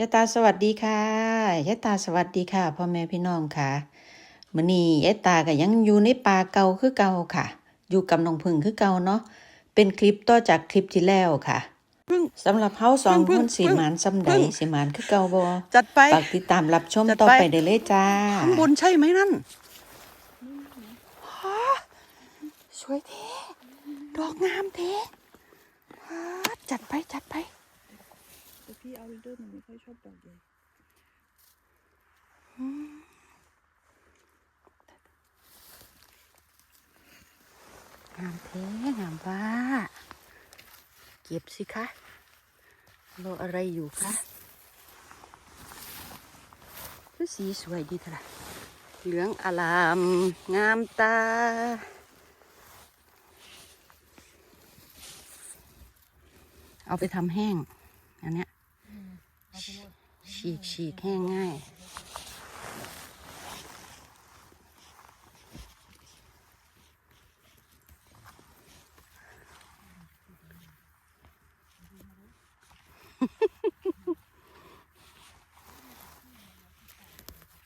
ยายตาสวัสดีค่ะยายตาสวัสดีค่ะพ่อแม่พี่น้องค่ะมื้อนี้ยายตาก็ยังอยู่ในป่าเก่าคือเก่าค่ะ อยู่กับน้องพึ่งคือเก่าเนาะเป็นคลิปต่อจากคลิปที่แล้วค่ะสำหรับเฮาสองพึ่คงนสิพึ่งหมานซำใดพึ่งสิหมานคือเก่าบ่จัดไปฝากติดตามรับชมจัดต่อไปไปได้เลยจ้าข้างบนใช่ไหมนั่นฮะสวยเทดอกงามเทฮะจัดไปจัดไป แต่พี่เอาลิเดอร์มันไม่ค่อยชอบดอกใหญ่งามเทงามว่า เก็บสิคะรออะไรอยู่คะคือสีสวยดีเท่าไหร่เหลืองอลาม งามตาเอาไปทำแห้ง อันเนี้ย ฉีกฉีกแห้งง่าย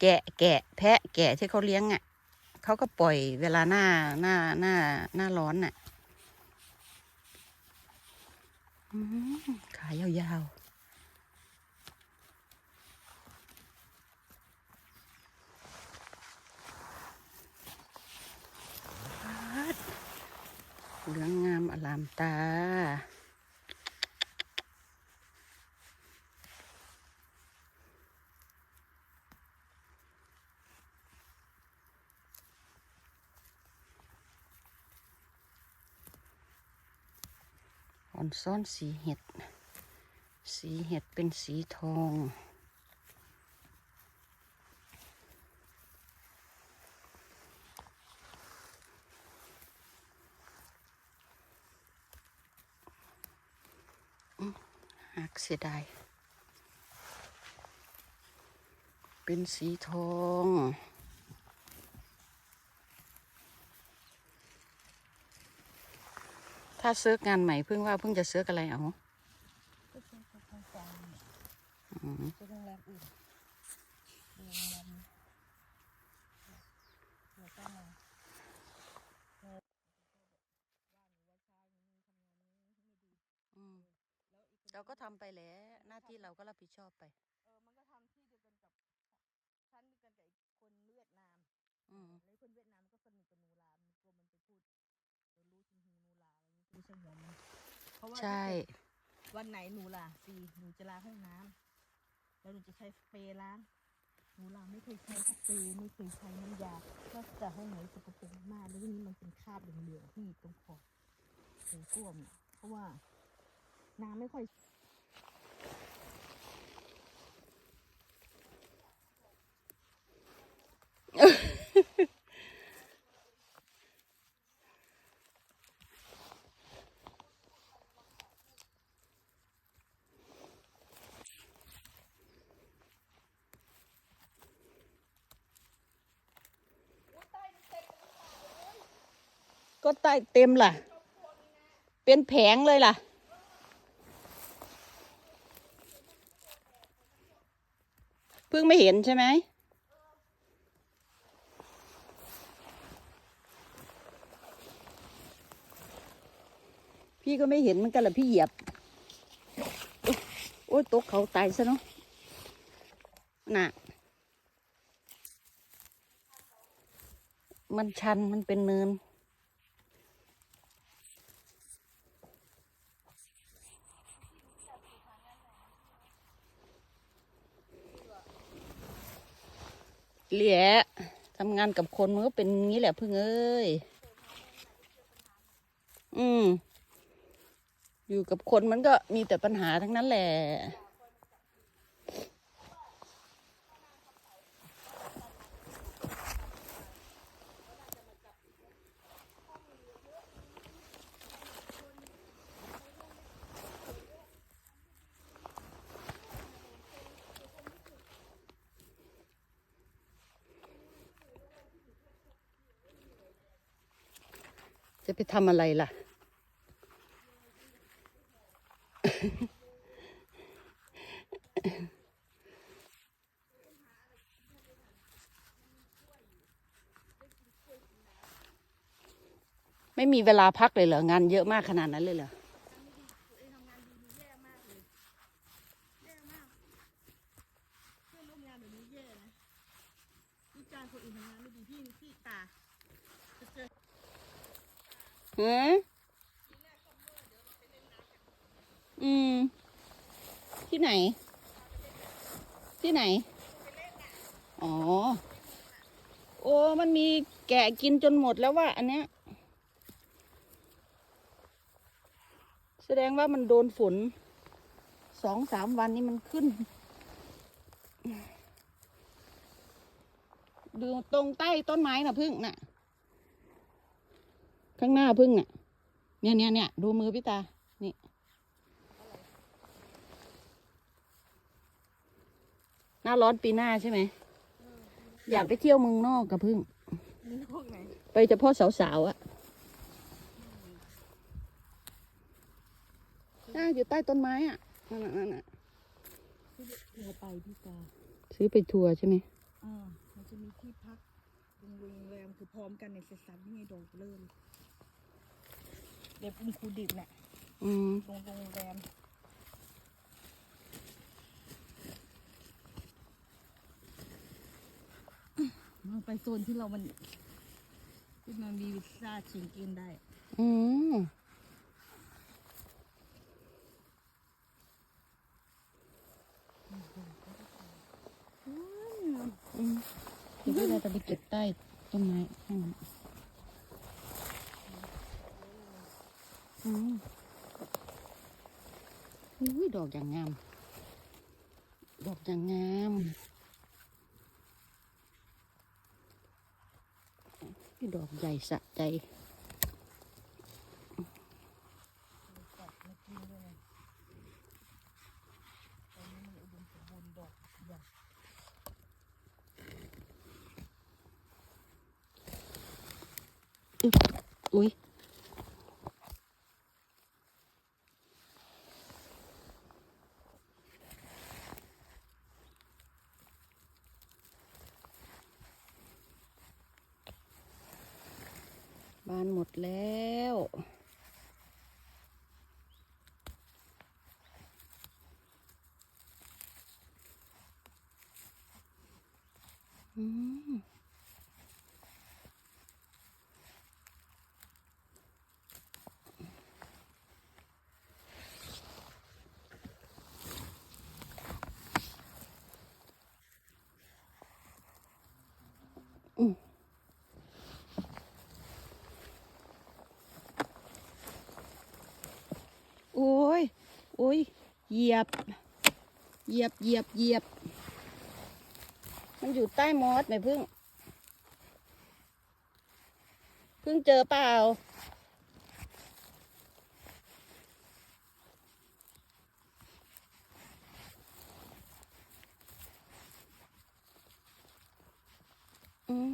แกะแกะ แพะ แกะที่เขาเลี้ยงอะเขาก็ปล่อยเวลาหน้าหน้าหน้าหน้าร้อนน่ะขายาวๆ เหลืองงามอลามตา อ่อนซ้อนสีเห็ด สีเห็ดเป็นสีทอง อืมหักเสียดาย เป็นสีทอง ถ้าเซิร์กงานใหม่เพิ่งว่าเพิ่งจะเซิร์กอะไรเอาก็ใช้กับทางกลางเนี่ยอืมจะโรงแรมอื่นโรงแรมนี้เดี๋ยวก็มา อืม เราก็ทำไปแล้ว หน้าที่เราก็รับผิดชอบไป เออ มันก็ทำที่เดียวกันกับชั้นเดียวกันกับอีกคนเวียดนามอืม แล้วคนเวียดนามก็สนิทกับนูรามันกลัวมันไปพูดเดี๋ยวรู้ถึงหูนูราอะไรอย่างนี้รู้สึกหัวมันเพราะว่าใช่ถ้าเกิดวันไหนหนูล่ะสีหนูจะล้างห้องน้ำแล้วหนูจะใช้สเปรย์ล้างหนูล่ะไม่เคยใช้สเปรย์ไม่เคยใช้น้ำยานอกจากห้องไหนสกปรกมากแล้วทีนี้มันเป็นคราบเหลืองๆที่ตรงขอบโถส้วมเนี่ยเพราะว่าน้ำไม่ค่อย ก็ใต้เต็มล่ะ เป็นแผงเลยล่ะ เพิ่งไม่เห็นใช่ไหม พี่ก็ไม่เห็นมือนกันละพี่เหยียบ โอ๊ยตกเขาตายซะเนาะน่ะ มันชันมันเป็นเนินเหลี่ยทำงานกับคนมันก็เป็นงี้แหละพึ่งเอ้ย อืม อยู่กับคนมันก็มีแต่ปัญหาทั้งนั้นแหละจะไปทำอะไรล่ะ ไม่มีเวลาพักเลยเหรอ งานเยอะมากขนาดนั้นเลยเหรออืม อนร่วมงานแบบนี้แย่นะวิจารณ์คนอื่นทำงานไม่ดีพี่พี่ตาจะเจอหืออืม ที่ไหน ที่ไหน อ๋อ โอ้ มันมีแกะกินจนหมดแล้วว่าอันเนี้ย แสดงว่ามันโดนฝนสองสามวันนี้มันขึ้น ดูตรงใต้ต้นไม้น่ะพึ่งน่ะ ข้างหน้าพึ่งน่ะ เนี่ยเนี่ยเนี่ยดูมือพี่ตา นี่ หน้าร้อนปีหน้าใช่ไหม อยากไปเที่ยวเมืองนอกกับพึ่งมีพวกไหนไปเฉพาะสาวๆอะน่าอยู่ใต้ต้นไม้อะนั่นน่ะนั่นน่ะทัวร์ไปพี่ตาซื้อไปทัวร์ใช่ไหมอ่ามันจะมีที่พักโรงแรมคือพร้อมกันในเซซันที่ไงโดงเริ่มเดี๋ยวคุณครูดิบเนี่ยอืมโรงโรงแรม มันไปโซนที่เรามันที่มันมีวีซ่าเชงก้นได้อืมอืมเดี๋ยวเราจะไปเก็บใต้ต้นไม้ข้างนั้นอืมอุ้ยดอกอย่างงาม ดอกอย่างงามนี่ ดอกใหญ่สะใจตัดมากินด้วยนะตอนนี้มันอุดมสมบูรณ์ดอกใหญ่อุ้ยบานหม ดแล้ว อืม โอ้ย โอ้ยเหยียบ เหยียบเหยียบเหยียบ มันอยู่ใต้มอสไหมพึ่ง พึ่งเจอเปล่า อืม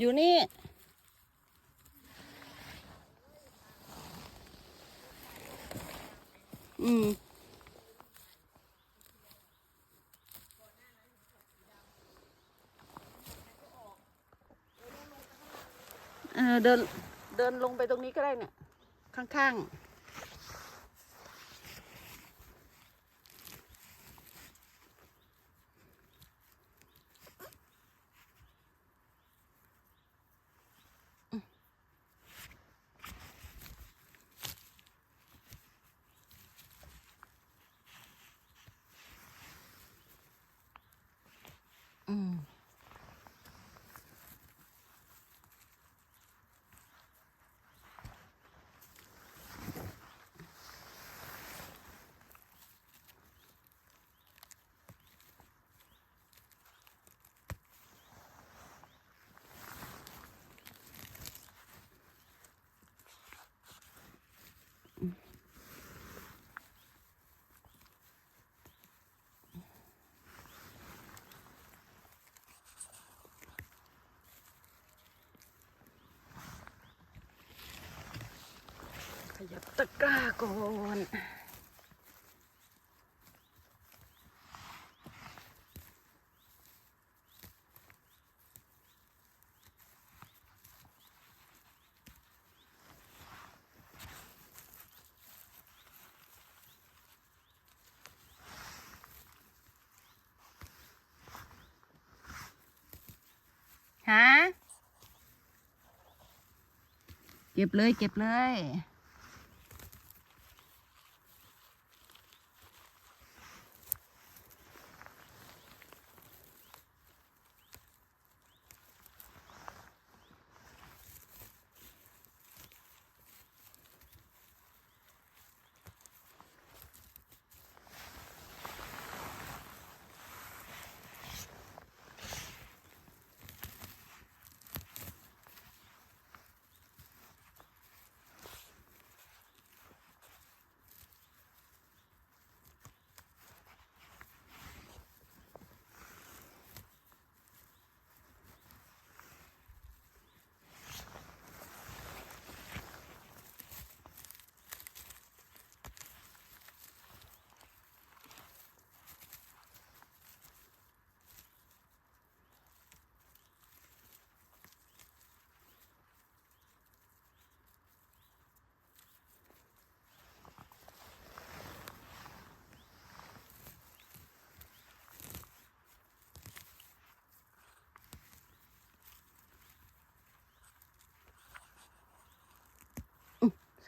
อยู่นี่ อืม เออเดิน เดินลงไปตรงนี้ก็ได้เนี่ย ข้างๆ หยับตะกร้าก่อนฮะเก็บเลยเก็บเลย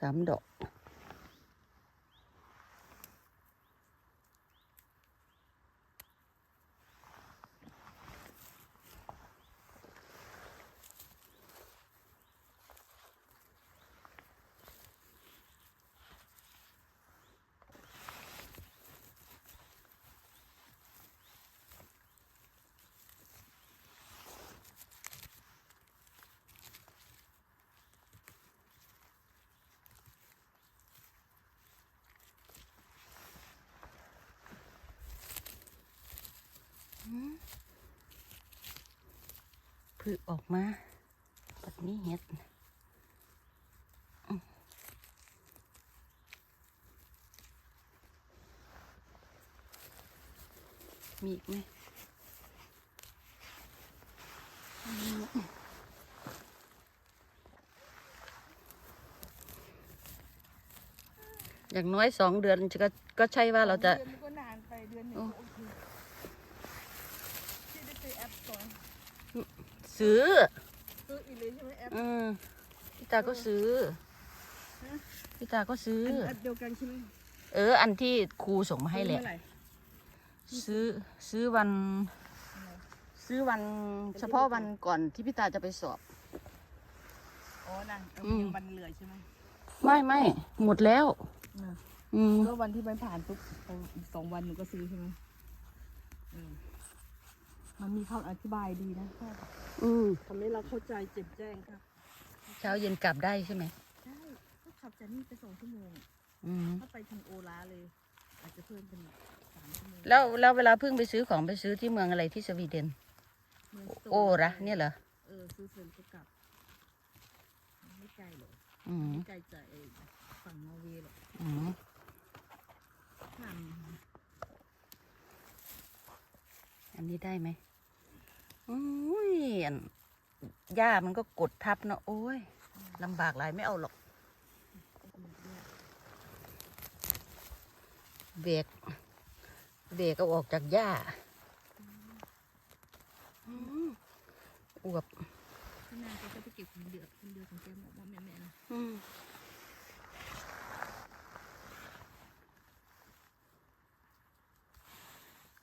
สา มดอออกมาแบบนี้เห็ดมีอีกไหมอืมอย่างน้อยสองเดือนก็ก็ใช่ว่าเราจะ เดือนมันก็นานไปเดือนหนึ่ง โอ้ ก็โอเคที่ได้ซื้อแอปก่อน ซื้อ ซื้ออีกเลยใช่ไหมแอปอืมพี่ตาก็ซื้อฮะพี่ตาก็ซื้อ แอปเดียวกันใช่ไหมเออ อันที่ครูส่งมาให้แหละซื้อเมื่อไหร่ซื้อซื้อวันอะไรซื้อวันเฉพาะวันก่อนที่พี่ตาจะไปสอบ อ๋อนั่นเอาอืม วันเหลือใช่ไหม ไม่ไม่หมดแล้วน่ะอืม ก็วันที่มันผ่านปุ๊บเอาอีกสองวันหนูก็ซื้อใช่ไหมอืม มันมีคำอธิบายดีนะอืมทำให้เราเข้าใจเจ็บแจ้งค่ะเช้าเย็นกลับได้ใช่ไหมใช่ก็ขับจากนี่ไปสองชั่วโมงอืมถ้าไปถึงโอลาเลย อาจจะเพิ่มเป็นสามชั่วโมงแล้วแล้วเวลาเพิ่งไปซื้อของไปซื้อที่เมืองอะไรที่สวีเดน เมืงสตูโอ้ระเนี่ยเหรอเออซื้อเสร็จก็กลับ ไม่ไกลหรอกอืมไม่ไกลจากไอ้ฝั่งนอร์เวย์หรอกอืมผ่านอันนี้ได้ไหมอุ้ยอัน หญ้ามันก็กดทับเนาะโอ้ยลำบากหลายไม่เอาหรอกเบรกเบรกเอาออกจากหญ้าอืมอวบข้างหน้าก็จะไปเก็บคนเดือดคนเดือดของแกบอกว่าแม่แม่ๆนะอืม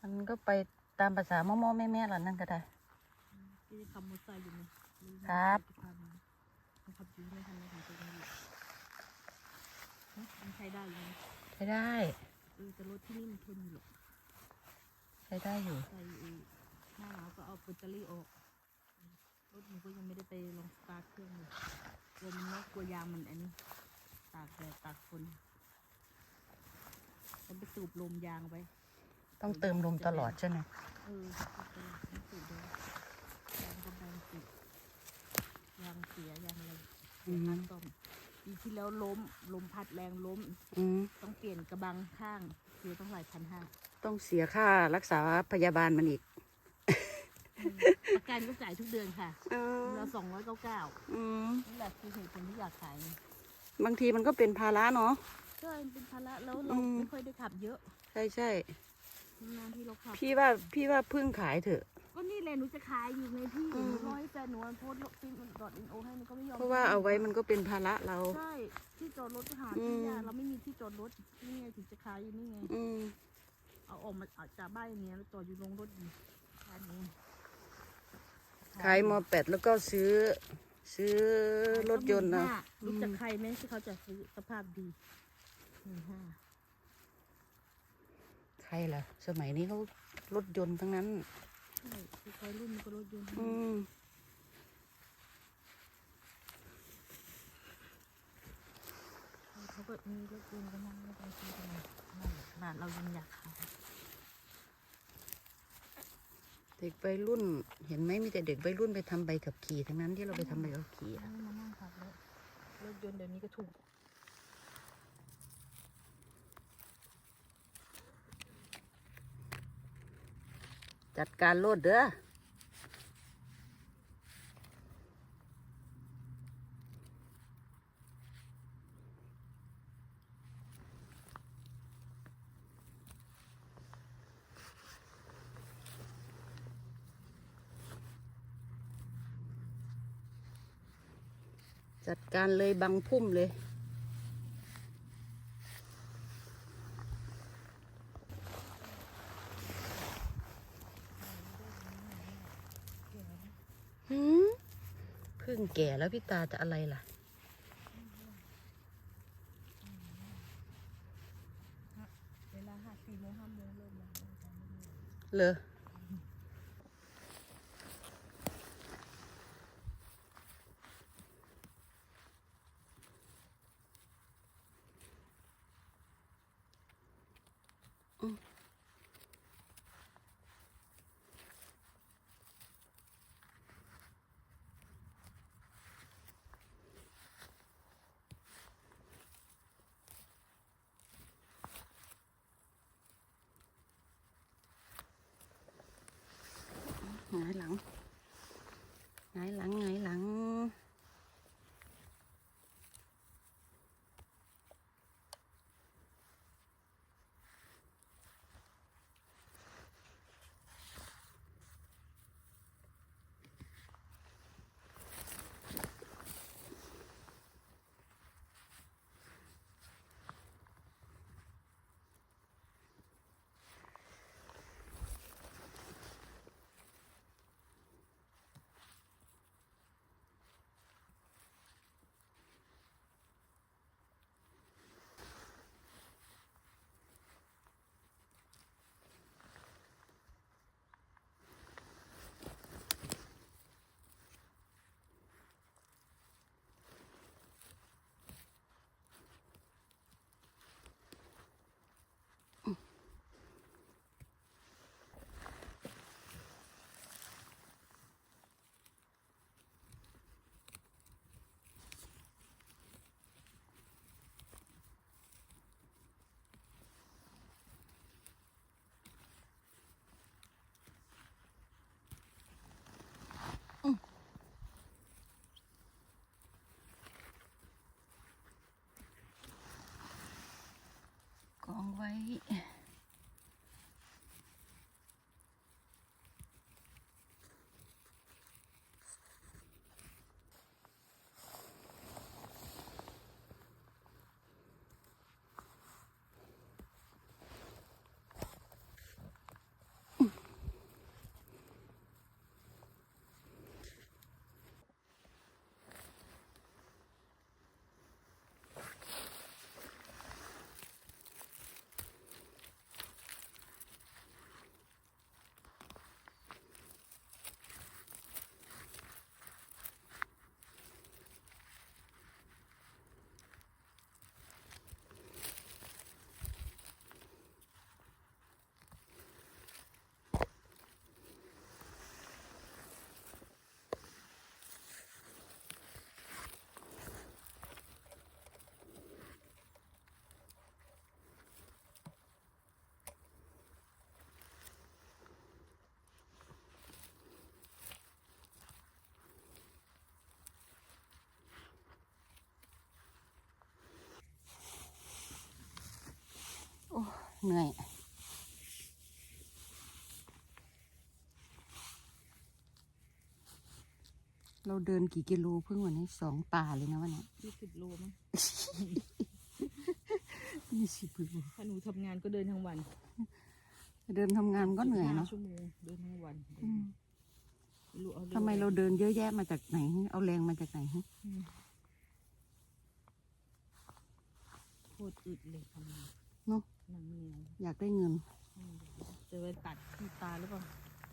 มันก็ไปตามภาษาม่อๆแม่หล่ะนั่นก็ได้ที่ได้ขับมอเตอร์ไซค์อยู่นี่ ครับมันขับอยู่ไม่ทันไม่ทันตัวนี้อยู่ฮะมันใช้ได้อยู่นะใช้ได้เออแต่รถที่นี่มันทนอยู่หรอกใช้ได้อยู่ใส่เออหน้าหนาวก็เอาแบตเตอรี่ออก รถหนูก็ยังไม่ได้ไปลองสตาร์ทเครื่องเลยกลัวมันนอกกลัวยางมันอันนี้ตากแดดตากฝนต้องไปสูบลมยางไว้ต้องเติมลมตลอดใช่ไหมเออก็ไปไม่สูบเลย ยางก็แบนติดยางเสียยางอะไรอืมน้ำต้มปีที่แล้วล้มลมพัดแรงล้ม อืมต้องเปลี่ยนกระบังข้างคือต้องหลายพันห้าต้องเสียค่ารักษาพยาบาลมันอีกประกันก็จ่ายทุกเดือนค่ะเออเราสองร้อยเก้าเก้าอืมนี่แหละคือเหตุผลที่อยากขาย บางทีมันก็เป็นภาระเนาะก็เป็นภาระแล้วเราอืมไม่ค่อยได้ขับเยอะ ใช่ใช่นานๆที่เราขับ พี่ว่าพี่ว่าเพิ่งขายเถอะ ก็นี่แหละหนูจะขายอยู่ไงพี่อืหมนูรอให้แฟนหนูโพสต์ฟิล์มดอทอินโอให้มันก็ไม่ยอมเพราะว่าเอาไว้มันก็เป็นภาระเรา ใช่ที่จอดรถก็หาอืที่มยากเราไม่มีที่จอดรถนี่ไงถึงจะขายอยู่นี่ไงอืมเอาออกมาเอาจากบ้านอย่างเนี้ยแล้วจอดอยู่โรงรถอยู่อันนี้ขายมอแปดแล้วก็ซื้อ ซื้อรถยนต์นะรู้จักใครไหมที่เขาจะซื้อสภาพดีหนึ่งห้าใครล่ะ สมัยนี้เขารถยนต์ทั้งนั้น ใช่คือวัยรุ่นมันก็รถยนต์อืมเขาก็มีรถยนต์กันนั่งไม่ต้องซื้อกันนั่นแหละขนาดเรายังอยากขายเด็กวัยรุ่น เห็นไหมมีแต่เด็กวัยรุ่นไปทำใบขับขี่ทั้งนั้นที่เราไปทำใบขับขี่อะม่มานั่งขับรถรถยนต์เดี๋ยวนี้ก็ถูก จัดการรถเด้อจัดการเลยบังพุ่มเลย หืมเพึ่ง แก่แล้วพี่ตาจะอะไรล่ะ เวลาห้าสี่โมงห้าโมงเริ่มแล้วเหรอ องไว้ อ เหนื่อยเราเดินกี่กิโลเพิ่งวันนี้สองป่าเลยนะวันนี้ยี่สิบโลมั้งยี่สิบโลถ้าหนูทำงานก็เดินทั้งวัน เดินทำงานก็เหนื่อยเนาะ15ชั่วโมงเดินทั้งวันอืมไม่รู้เอาทำไมเราเดินเยอะแยะมาจากไหน เอาแรงมาจากไหนฮะอืมโคตรอึดเลยทำงานเนาะ หนังเหนียวอยากได้เงินอืมจะไปตัดที่ตาหรือเปล่า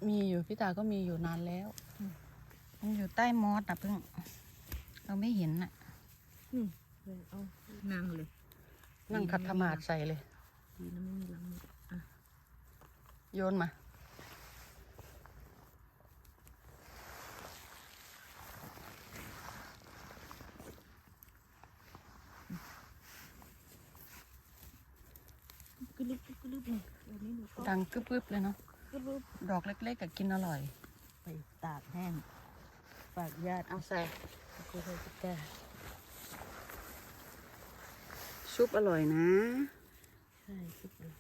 มีอยู่พี่ตาก็มีอยู่นานแล้วอืมมันอยู่ใต้มอสนะเพิ่ง เราไม่เห็นน่ะอืมเลยเอานั่งเลย นั่งขัดธมาดใส่เลย ดีนะไม่มีหลังมืออะ โยนมา ก รึบกรึบเลยแบบนี้หนูก็ดังกึบๆเลยเนาะกรึบดอกเล็กๆกับกินอร่อย ไปตากแห้งฝากญาติเอาใส่กูเคยจะแก่ชุบอร่อยนะใช่ซุปเลย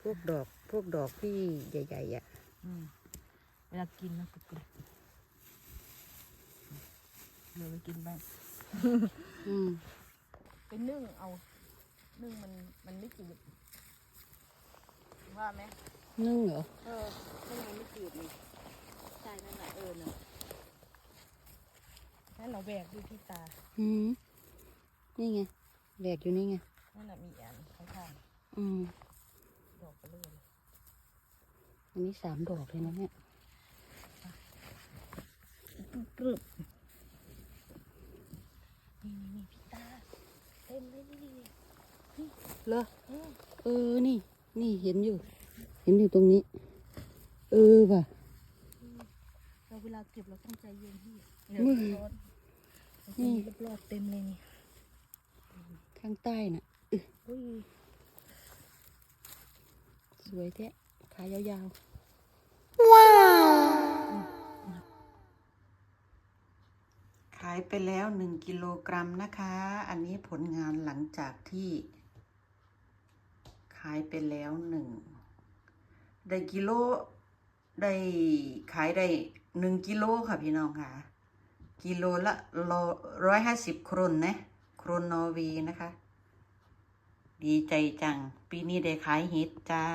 พวกดอกพวกดอกที่ใหญ่ๆอะอืมเวลากินนะกรึบกรึบเราไปกินบ้างอืมไปนึ่งเอานึ่งมันมันไม่จืด ว่าไหมนึ่งเหรอ เออนึ่งมันไม่จืดนี่ใช่นั่นแหละเออน่ะนั่นเราแบกดูที่ตาอืมนี่ไงแบกอยู่นี่ไง นั่นแหละมีอันข้างอืมๆดอกไปเลยอันนี้สามดอกเลยนะเนี่ยกรึบนี่นี่นี่พี่ตาเต็มเลยนี่นี่เหรอ เออ เออ นี่ นี่เห็นอยู่ เห็นอยู่ตรงนี้ เออว่ะเราเวลาเก็บเราต้องใจเย็นพี่มือร้อนมันจะมีรอบๆเต็มเลยนี่ข้างใต้น่ะอุ้ยสวยแท้ขายาวๆขายไปแล้วหนึ่งกิโลกรัมนะคะ อันนี้ผลงานหลังจากที่ ขายไปแล้วหนึ่งได้กิโลได้ขายได้หนึ่งกิโลค่ะพี่น้องค่ะ กิโลละร้อยห้าสิบครนนะครนนอร์วย์นะคะ ดีใจจัง ปีนี้ได้ขายเห็ดจ้า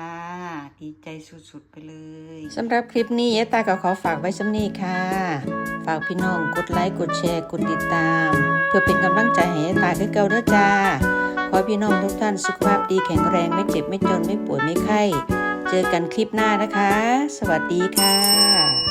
ดีใจสุดๆไปเลยสำหรับคลิปนี้เยตาก็ขอฝากไว้สำนี้ค่ะ ฝากพี่น้องกดไลค์กดแชร์กดติดตาม เพื่อเป็นกำลังใจให้เยตาคือเก่าเด้อจ้า ขอพี่น้องทุกท่านสุขภาพดีแข็งแรงไม่เจ็บไม่จนไม่ป่วยไม่ไข้ เจอกันคลิปหน้านะคะ สวัสดีค่ะ